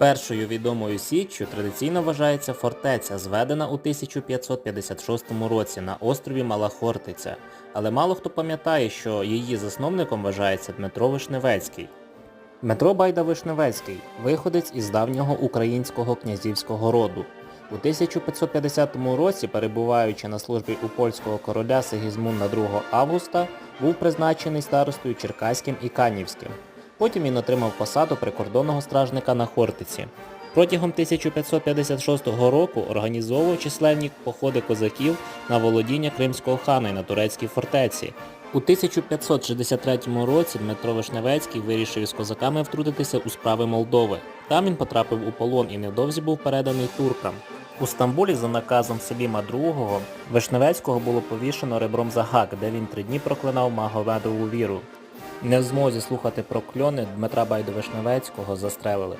Першою відомою січчю традиційно вважається фортеця, зведена у 1556 році на острові Мала Хортиця, але мало хто пам'ятає, що її засновником вважається Дмитро Вишневецький. Дмитро Байда Вишневецький – виходець із давнього українського князівського роду. У 1550 році, перебуваючи на службі у польського короля Сигізмунда II Августа, був призначений старостою Черкаським і Канівським. Потім він отримав посаду прикордонного стражника на Хортиці. Протягом 1556 року організовував численні походи козаків на володіння кримського хана і на турецькій фортеці. У 1563 році Дмитро Вишневецький вирішив із козаками втрутитися у справи Молдови. Там він потрапив у полон і невдовзі був переданий туркам. У Стамбулі за наказом Селіма II Вишневецького було повішено ребром за гак, де він три дні проклинав Магомедову віру. Не в змозі слухати прокльони Дмитра Байдовишневецького застрелили.